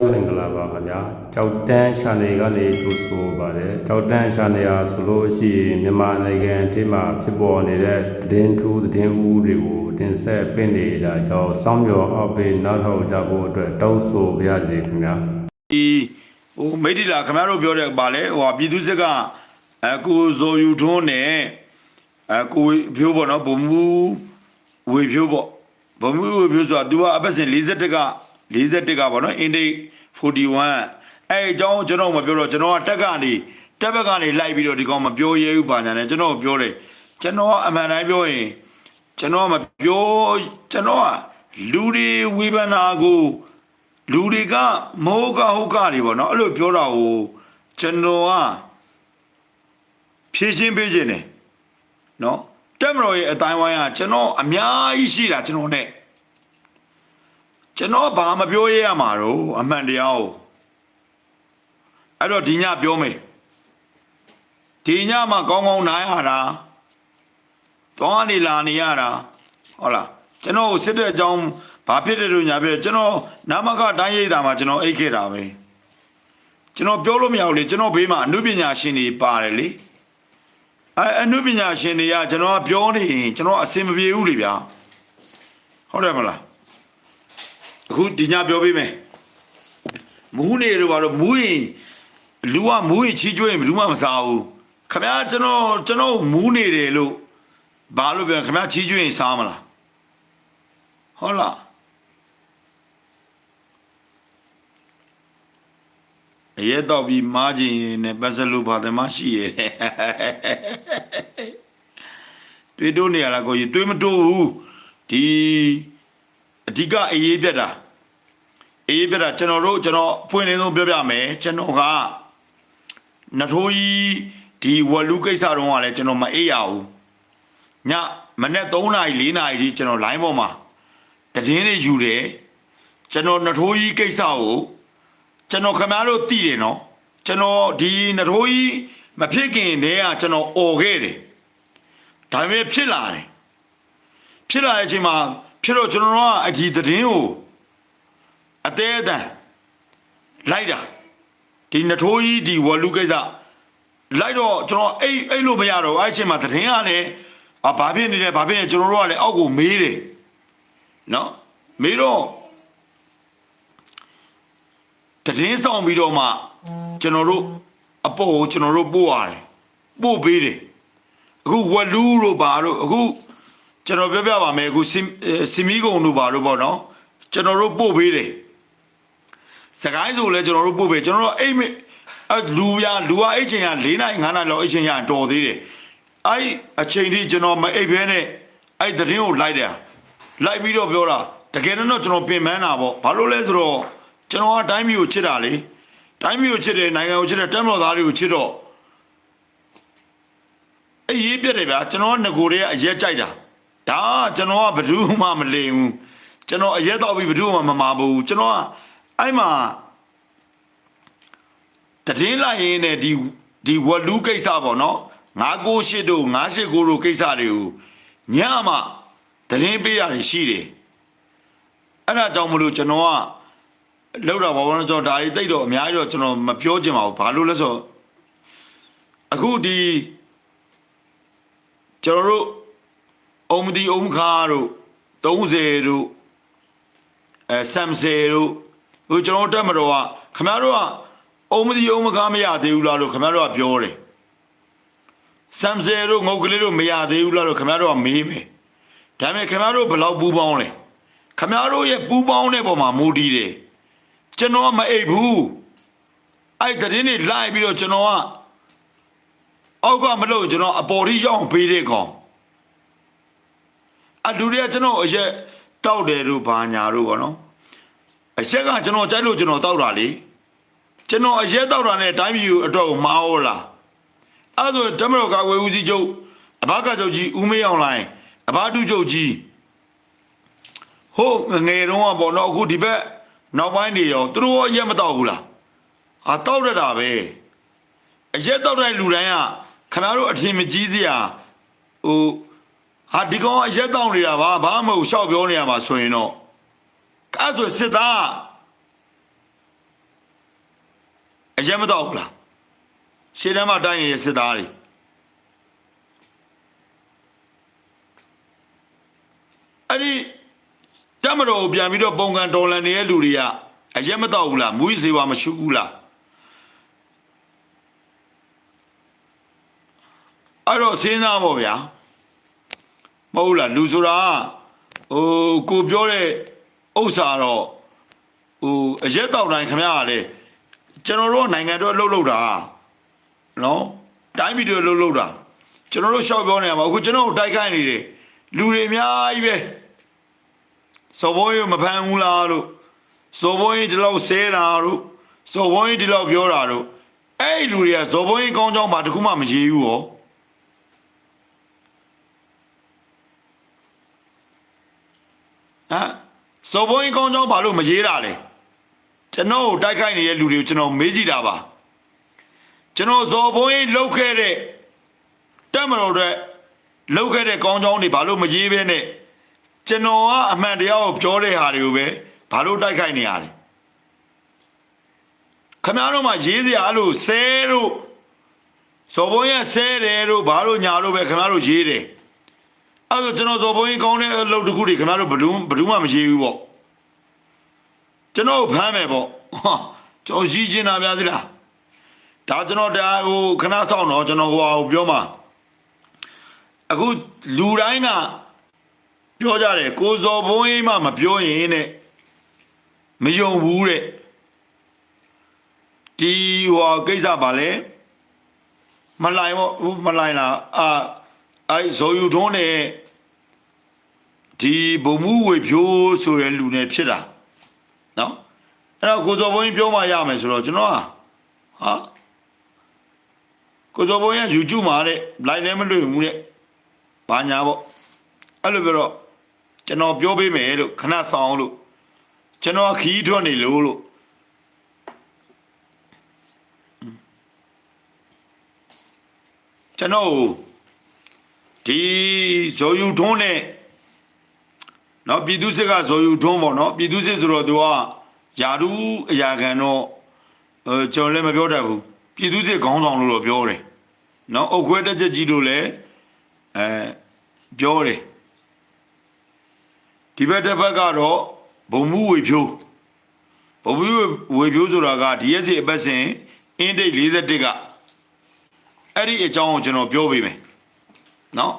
မင်္ဂလာပါခင်ဗျာကြောက်တန်းရှာနေကနေထိုးဆိုပါတယ်ကြောက်တန်းရှာနေရဆိုလို့ရှိရင်မြန်မာနိုင်ငံအထိမှာဖြစ်ပေါ်နေတဲ့သတင်းထူးသတင်းဦးတွေကိုတင်ဆက်ပင့်နေတာကြောင့်စောင်းမျောအောက်ပေးနောက်ထောက်ကြဖို့အတွက်တောင်းဆိုပါရစေခင်ဗျာဒီဟိုမိတ်တီလာခင်ဗျားတို့ပြောတဲ့ပါလေဟိုဟာပြည်သူစစ်ကအကိုဇော်ယူထွန်းနဲ့အကိုဖြိုးပေါ့နော်ဘုံမူဝေဖြိုးပေါ့ဘုံမူဝေဖြိုးဆိုတာ तू ကအပတ်စဉ်41က 41ကပေါ့နော်အင်ဒီ41အဲအကြောင်းကျွန်တော်မပြောတော့ကျွန်တော်ကတက်ကနေတက်ဘက်ကနေလိုက်ပြီးတော့ဒီကောင်မပြောရဲဘူးပါညာနဲ့ကျွန်တော်ပြောတယ်ကျွန်တော်အမှန်တိုင်းပြောရင်ကျွန်တော်မပြောကျွန်တော်ကလူတွေဝေဖန်တာကိုလူတွေကမဟုတ်ကဟုတ်ကတွေပေါ့နော်အဲ့လိုပြောတာကိုကျွန်တော်ကဖြည့်ရှင်းပေးခြင်းတယ်နော်တက်မတော်ရဲ့အတိုင်းဝိုင်းကကျွန်တော်အများကြီးရှိတာကျွန်တော်နဲ့ ကျွန်တော်ဘာမပြောရရမှာတော့အမှန်တရားကိုအဲ့တော့ဒီညပြောမယ်ဒီညမှာကောင်းကောင်းနားရတာသွားနေလာနေရတာဟုတ်လားကျွန်တော်ကိုစစ်တဲ့အကြောင်းဘာဖြစ်တယ်လို့ညာဖြစ်တယ်ကျွန်တော်နာမကတိုင်းရိပ်တာမှာကျွန်တော်အိတ်ခဲ့တာပဲကျွန်တော်ပြောလို့မရဘူးလေကျွန်တော်ဘေးမှာအနုပညာရှင်တွေပါတယ်လေအဲအနုပညာရှင်တွေကကျွန်တော်ကပြောနေရင်ကျွန်တော်အစင်မပြေဘူးလေဗျာဟုတ်တယ်မလား အခုဒီညပြောပေးမယ်မူးနေတော့ဘာလို့မူးရင်လူကမူးရင်ချီးကျွေးရင်ဘယ်သူမှမစားဘူးခမ ्या ကျွန်တော်ကျွန်တော်မူးနေတယ်လို့ဘာလို့ပြန်ခမ ्या ချီးကျွေးရင်စားမလားဟုတ်လားအရဲတော့ပြီးမားခြင်းနဲ့ပတ်စလို့ပါတယ်မရှိရဲ့တွေ့တို့နေရလားကိုကြီးတွေ့မတို့ဘူးဒီ အဓိကအရေးပြတ်တာအရေးပြတ်တာကျွန်တော်တို့ကျွန်တော်ဖွင့်လင်းဆုံးပြောပြမယ်ကျွန်တော်ကနထိုးကြီးဒီဝလူကိစ္စတုန်းကလည်းကျွန်တော်မအေးရဘူးညမနေ့3နာရီ4နာရီဒီကျွန်တော် line ပေါ်မှာတည်င်းလေးယူတယ်ကျွန်တော်နထိုးကြီးကိစ္စကိုကျွန်တော်ခင်ဗျားတို့သိတယ်နော်ကျွန်တော်ဒီနထိုးကြီးမဖြစ်ခင်တည်းကကျွန်တော်អော်ခဲ့တယ်ဒါပေမဲ့ဖြစ်လာတယ်ဖြစ်လာတဲ့အချိန်မှာ ဖြစ်တော့ကျွန်တော်တို့ကအဒီတည်င်းကိုအသေးအတန်လိုက်တာဒီနထိုးကြီးဒီဝလူကိစ္စလိုက်တော့ကျွန်တော်အိတ်အိတ်လို့မရတော့ဘူးအဲ့အချိန်မှာတည်င်းကလည်းအဘာဖြစ်နေလဲဘာဖြစ်နေကျွန်တော်တို့ကလည်းအောက်ကိုမေးတယ်နော်မေးတော့တည်င်းဆောင်ပြီးတော့မှကျွန်တော်တို့အပေါ်ကိုကျွန်တော်တို့ပို့ရတယ်ပို့ပေးတယ်အခုဝလူတို့ဘာတို့အခု ကျွန်တော်ပြောပြပါမယ်အခုစင်စင်မီကုံတို့ဘာတို့ပေါ့နော်ကျွန်တော်တို့ပို့ပေးတယ်စကိုင်းဆိုလဲကျွန်တော်တို့ပို့ပေးကျွန်တော်တို့အိတ်မအလူရလူကအိတ်ချိန်က၄နိုင်၅နိုင်လောက်အိတ်ချိန်ရတော်သေးတယ်အဲ့အချိန်ထိကျွန်တော်မအိတ်ဖဲနဲ့အဲ့တရင်ကိုလိုက်တယ်လိုက်ပြီးတော့ပြောတာတကယ်တော့ကျွန်တော်ပြင်ပန်းတာပေါ့ဘာလို့လဲဆိုတော့ကျွန်တော်ကတိုင်းပြည်ကိုချစ်တာလေတိုင်းပြည်ကိုချစ်တယ်နိုင်ငံကိုချစ်တယ်တက်မတော်သားတွေကိုချစ်တော့အေးရေးပြတ်တယ်ဗျာကျွန်တော်ကငကိုတွေကအရက်ကြိုက်တာ ဒါကကျွန်တော်ကဘယ်သူမှမလိမ်ဘူးကျွန်တော်အရက်တော့ပြီးဘယ်သူမှမမာဘူးကျွန်တော်ကအဲ့မှာတည်င်းလိုက်ရင်းနဲ့ဒီဒီဝလူကိစ္စပေါ့နော်998တို့989တို့ကိစ္စတွေကိုညမှတည်င်းပေးရတယ်ရှိတယ်အဲ့ဒါကြောင့်မလို့ကျွန်တော်ကလောက်တော့ဘာလို့လဲကျွန်တော်ဒါတွေတိတ်တော့အများကြီးတော့ကျွန်တော်မပြောချင်ပါဘူးဘာလို့လဲဆိုတော့အခုဒီကျွန်တော်တို့ အုံမဒီအုံခါတို့30တို့အဲဆမ်ဆယ်တို့ဟိုကျွန်တော်တက်မတော်ကခမရတို့ကအုံမဒီအုံမခါမရသေးဘူးလားလို့ခမရတို့ကပြောတယ်ဆမ်ဆယ်တို့ငုတ်ကလေးတို့မရသေးဘူးလားလို့ခမရတို့ကမေးမယ်ဒါပေမဲ့ခမရတို့ဘယ်လောက်ပူပေါင်းလဲခမရတို့ရဲ့ပူပေါင်းတဲ့ပုံမှာမူတည်တယ်ကျွန်တော်ကမအိပ်ဘူးအဲ့တရင်နေလိုက်ပြီးတော့ကျွန်တော်ကအောက်ကမလို့ကျွန်တော်အပေါ်ကြီးရောက်ပေးတဲ့ကောင် အတူတည်းကျွန်တော်အရက်တောက်တယ်တို့ဘာညာတို့ပေါ့နော်အရက်ကကျွန်တော်ကြိုက်လို့ကျွန်တော်တောက်တာလေကျွန်တော်အရက်တောက်တာနဲ့တိုင်းပြည်အတွက်ကိုမာဩလားအဲ့ဒါဓမ္မတော်ကာဝေဦးစီးချုပ်အဘကချုပ်ကြီးဦးမေးအောင်လိုင်းအဘတုချုပ်ကြီးဟုတ်ငယ်တုန်းကပေါ့နော်အခုဒီဘက်နောက်ပိုင်းနေရောသူတို့ရောရက်မတော့ဘူးလားဟာတောက်ရတာပဲအရက်တောက်တဲ့လူတိုင်းကခင်ဗျားတို့အထင်မကြီးစရာဟို ဟာဒီကောင်အရက်တောက်နေတာပါဘာမှမဟုတ်ရှောက်ပြောနေရမှာဆိုရင်တော့အဲ့ဆိုစစ်သားအရက်မတော့ဘူးလားရှေ့တန်းမှာတိုင်းနေတဲ့စစ်သားတွေအဲ့ဒီတမတော်ကိုပြန်ပြီးတော့ပုံကန်တော်လန်နေတဲ့လူတွေကအရက်မတော့ဘူးလားမူကြီးစေဝါမရှိဘူးလားအဲ့တော့စဉ်းစားပေါ့ဗျာမ ဟုတ်လားလူဆိုတာဟိုကိုပြောတဲ့ဥစ္စာတော့ဟိုအရက်တော့တိုင်းခမရရတယ်ကျွန်တော်တို့နိုင်ငံတော်လှုပ်လှုပ်တာနော်တိုင်းပြည်တွေလှုပ်လှုပ်တာကျွန်တော်တို့ရှောက်ပြောနေရမှာအခုကျွန်တော်တို့တိုက်ခိုက်နေတယ်လူတွေအများကြီးပဲစော်ဘုံရမဖမ်းဘူးလားလို့စော်ဘုံရဒီလောက်ဆဲတာတို့စော်ဘုံရဒီလောက်ပြောတာတို့အဲ့ဒီလူတွေကစော်ဘုံရကောင်းကြောင်းဘာတစ်ခုမှမရေးဘူးဟော ဟမ်စော်ဘုံကောင်းကြောင်းဘာလို့မရေးတာလဲကျွန်တော်ကိုတိုက်ခိုက်နေတဲ့လူတွေကိုကျွန်တော်မေးကြည့်တာပါကျွန်တော်ဇော်ဘုံလှုပ်ခဲ့တဲ့တက်မတော်တဲ့လှုပ်ခဲ့တဲ့ကောင်းကြောင်းတွေဘာလို့မရေးဘဲနဲ့ကျွန်တော်ကအမှန်တရားကိုပြောတဲ့ဟာတွေကိုပဲဘာလို့တိုက်ခိုက်နေရလဲခမရတို့မှရေးစရာအဲ့လိုဆဲတို့ဇော်ဘုံရဲ့ဆဲတယ်တို့ဘာလို့ညာတို့ပဲခမရတို့ရေးတယ် အဲ့တော့ကျွန်တော်ဇော်ဘုန်းကြီးကောင်းတဲ့အလုပ်တစ်ခုတွေခင်ဗျားတို့ဘယ်သူဘယ်သူမှမရေးဘူးပေါ့ကျွန်တော်ဖမ်းမယ်ပေါ့ဟာကျွန်တော်ရှိချင်တာဗျာသီလားဒါကျွန်တော်ဒါဟိုခဏဆောင်တော့ကျွန်တော်ဟိုဟာကိုပြောမှာအခုလူတိုင်းကပြောကြတယ်ကိုဇော်ဘုန်းကြီးမှမပြောရင်တဲ့မယုံဘူးတဲ့ဒီဟိုဟာကိစ္စပါလေမလိုက်ပေါ့ဟိုမလိုက်လားအာ အဲဇော်ယူထုံးနဲ့ဒီဘုံမှုဝေဖြိုးဆိုတဲ့လူနဲ့ဖြစ်တာနော်အဲ့တော့ကိုဇော်ဘုန်းကြီးပြောမှရမယ်ဆိုတော့ကျွန်တော်ဟာဟာကိုဇော်ဘုန်းကြီးက YouTube မှာတဲ့ live လည်းမတွေ့ဘူးတဲ့ဘာညာပေါ့အဲ့လိုပြောတော့ကျွန်တော်ပြောပေးမယ်လို့ခဏဆောင်လို့ကျွန်တော်ခီးထွက်နေလို့လို့ကျွန်တော် ဒီဇော်ယူထုံးနဲ့နော်ပြည်သူစစ်ကဇော်ယူထုံးပေါ့နော်ပြည်သူစစ်ဆိုတော့သူကယာဒူးအရာခံတော့အဲကျွန်တော်လည်းမပြောတတ်ဘူးပြည်သူစစ်ခေါင်းဆောင်လို့တော့ပြောတယ်နော်အုတ်ခွဲတက်ချက်ကြီးလို့လည်းအဲပြောတယ်ဒီဘက်တစ်ဘက်ကတော့ဘုံမှုဝေဖြိုးဘုံမှုဝေဖြိုးဆိုတာကဒီရက်စီအပတ်စဉ်အင်းဒိတ်41ကအဲ့ဒီအကြောင်းကိုကျွန်တော်ပြောပေးမယ် နော်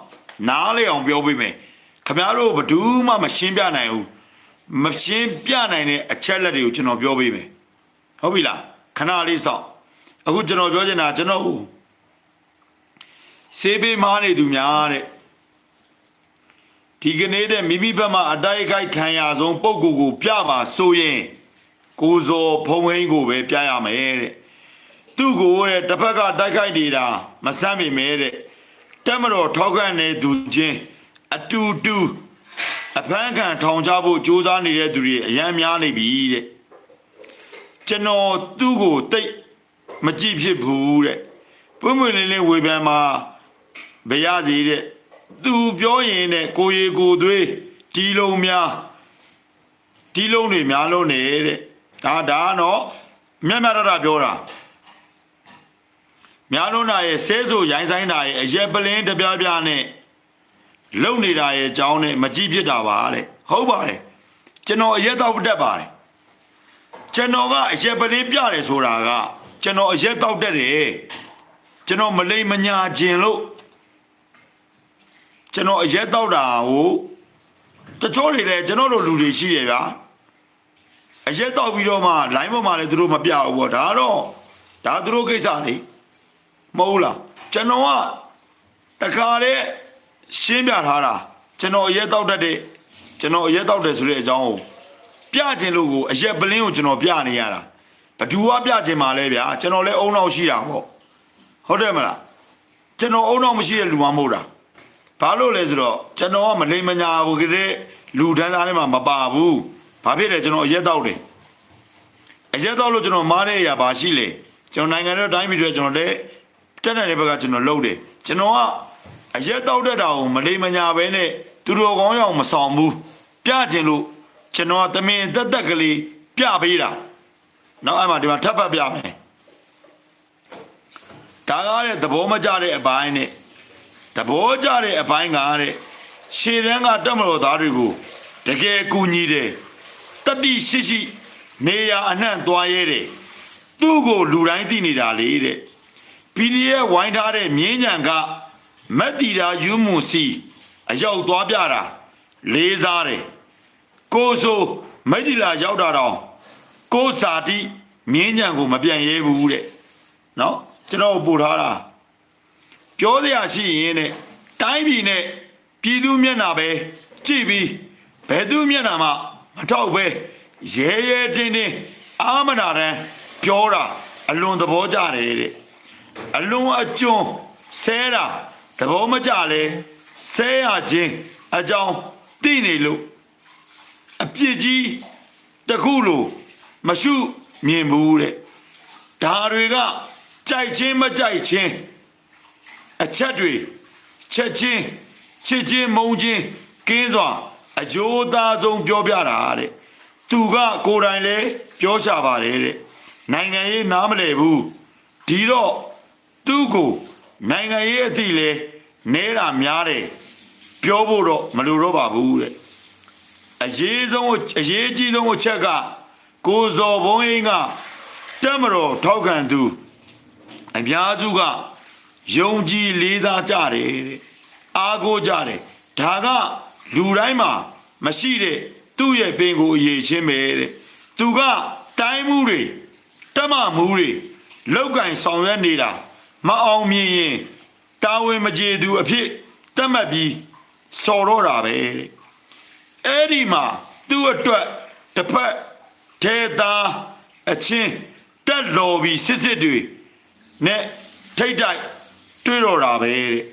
နားလေအောင်ပြောပေးမယ်ခမရတို့ဘယ်သူမှမရှင်းပြနိုင်ဘူးမရှင်းပြနိုင်တဲ့အချက်လက်တွေကိုကျွန်တော်ပြောပေးမယ်ဟုတ်ပြီလားခဏလေးစောင့်အခုကျွန်တော်ပြောချင်တာကျွန်တော်စေးပေးမားနေသူများတဲ့ဒီကနေ့တဲ့မိမိဘက်မှအတိုက်အခိုက်ခံရဆုံးပုံကိုယ်ကိုပြပါဆိုရင်ကိုဇော်ဖုံဟိန်းကိုပဲပြရမယ်တဲ့သူ့ကိုတဲ့တစ်ဖက်ကတိုက်ခိုက်နေတာမဆမ်းမိမဲတဲ့ တက်မတော်ထောက်ခံနေသူချင်းအတူတူအဖမ်းခံထောင်ချဖို့ကြိုးစားနေတဲ့သူတွေအများများနေပြီတဲ့ကျွန်တော်သူ့ကိုတိတ်မကြည့်ဖြစ်ဘူးတဲ့ပွင့်ပွင့်လင်းလင်းဝေဖန်မှာဘရစီတဲ့သူပြောရင်တဲ့ကိုရီကိုသွေးဒီလုံးများဒီလုံးတွေများလုံးနေတဲ့ဒါဒါကတော့မြတ်မြတ်တရပြောတာ များလုံးနာရဲ့ဆဲဆိုရိုင်းဆိုင်တာရဲ့အရက်ပလင်းတပြားပြားနဲ့လုံနေတာရဲ့အကြောင်းနဲ့မကြည့်ဖြစ်တာပါတဲ့ဟုတ်ပါတယ်ကျွန်တော်အရက်တော့တက်ပါတယ်ကျွန်တော်ကအရက်ပလင်းပြတယ်ဆိုတာကကျွန်တော်အရက်တော့တက်တယ်ကျွန်တော်မလိမ္မညာခြင်းလို့ကျွန်တော်အရက်တော့တာကိုတချို့တွေလည်းကျွန်တော်တို့လူတွေရှိရဗျာအရက်တော့ပြီးတော့မှ line ပေါ်မှာလည်းသူတို့မပြဘူးပေါ့ဒါတော့ဒါသူတို့ကိစ္စလေ မဟုတ်လားကျွန်တော်ကတခါတည်းရှင်းပြထားတာကျွန်တော်အရက်တောက်တတ်တဲ့ကျွန်တော်အရက်တောက်တယ်ဆိုတဲ့အကြောင်းကိုပြခြင်းလို့ကိုအရက်ပလင်းကိုကျွန်တော်ပြနေရတာဘသူကပြခြင်းမှာလဲဗျာကျွန်တော်လည်းအုံနောက်ရှိတာပေါ့ဟုတ်တယ်မလားကျွန်တော်အုံနောက်မရှိတဲ့လူမှမဟုတ်တာဘာလို့လဲဆိုတော့ကျွန်တော်ကမလိမ္မညာဘူးကလေးလူတန်းသားထဲမှာမပါဘူးဘာဖြစ်လဲကျွန်တော်အရက်တောက်တယ်အရက်တောက်လို့ကျွန်တော်မားတဲ့အရာဘာရှိလဲကျွန်တော်နိုင်ငံတော်တိုင်းပြည်တွေကျွန်တော်လည်း တက်တဲ့ဘက်ကကျွန်တော်လှုပ်တယ်ကျွန်တော်ကအရက်တောက်တတ်တာကိုမလိမ္မညာပဲနဲ့သူတော်ကောင်းရောက်မဆောင်ဘူးပြကျင်လို့ကျွန်တော်ကတမင်တက်တက်ကလေးပြပေးတာနောက်အဲ့မှာဒီမှာထပ်ဖတ်ပြမယ်ဒါကားတဲ့သဘောမကျတဲ့အပိုင်းနဲ့သဘောကျတဲ့အပိုင်းကားတဲ့ရှေ့တန်းကတက်မတော်သားတွေကိုတကယ်ကူညီတယ်တတိရှိရှိနေရအနှံ့သွားရဲတယ်သူ့ကိုလူတိုင်းသိနေတာလေတဲ့ PDF ဝိုင်းထားတဲ့မြင်းညံကမက်တီတာယူမွန်စီအရောက်သွားပြတာလေးစားတယ်ကိုဆိုမိတ်တီလာရောက်တာတော့ကိုစာတိမြင်းညံကိုမပြန်ရဲဘူးတဲ့နော်ကျွန်တော်ပို့ထားတာပြောစရာရှိရင်တဲ့တိုင်းပြည်နဲ့ပြည်သူမျက်နှာပဲကြည့်ပြီးဘယ်သူမျက်နှာမှမထောက်ပဲရဲရဲတင်းတင်းအာမနာတန်းပြောတာအလွန်သဘောကျတယ်တဲ့ အလွန်အကျွန်းဆဲတာသဘောမကျလဲဆဲရခြင်းအကြောင်းသိနေလို့အပြစ်ကြီးတစ်ခုလိုမရှုမြင်ဘူးတဲ့ဒါတွေကကြိုက်ချင်းမကြိုက်ချင်းအချက်တွေချက်ချင်းချစ်ချင်းမုန်းချင်းကင်းစွာအကျိုးသားဆုံးပြောပြတာတဲ့သူကကိုယ်တိုင်လဲပြောရှာပါတယ်တဲ့နိုင်ငံရေးနားမလည်ဘူးဒီတော့ သူ့ကိုနိုင်ငံရေးအသည့်လဲနဲတာများတယ်ပြောဖို့တော့မလိုတော့ပါဘူးတဲ့အရေးဆုံးအရေးကြီးဆုံးအချက်ကကိုဇော်ဘုံအင်းကတက်မတော်ထောက်ခံသူအများစုကယုံကြည်လေးစားကြတယ်တဲ့အားကိုးကြတယ်ဒါကလူတိုင်းမှာမရှိတဲ့သူ့ရဲ့ပင်ကိုအရေးချင်းပဲတဲ့သူကတိုင်းမှုတွေတက်မမှုတွေလောက်ကင်ဆောင်ရွက်နေတာ မအောင်မြင်ရင်တာဝန်မကျေသူအဖြစ်တတ်မှတ်ပြီးစော်တော့တာပဲတဲ့အဲ့ဒီမှာသူ့အတွက်တစ်ဖက်ထေတာအချင်းတက်လော်ပြီးစစ်စစ်တွေနဲ့ထိတ်တိုက်တွေ့တော့တာပဲတဲ့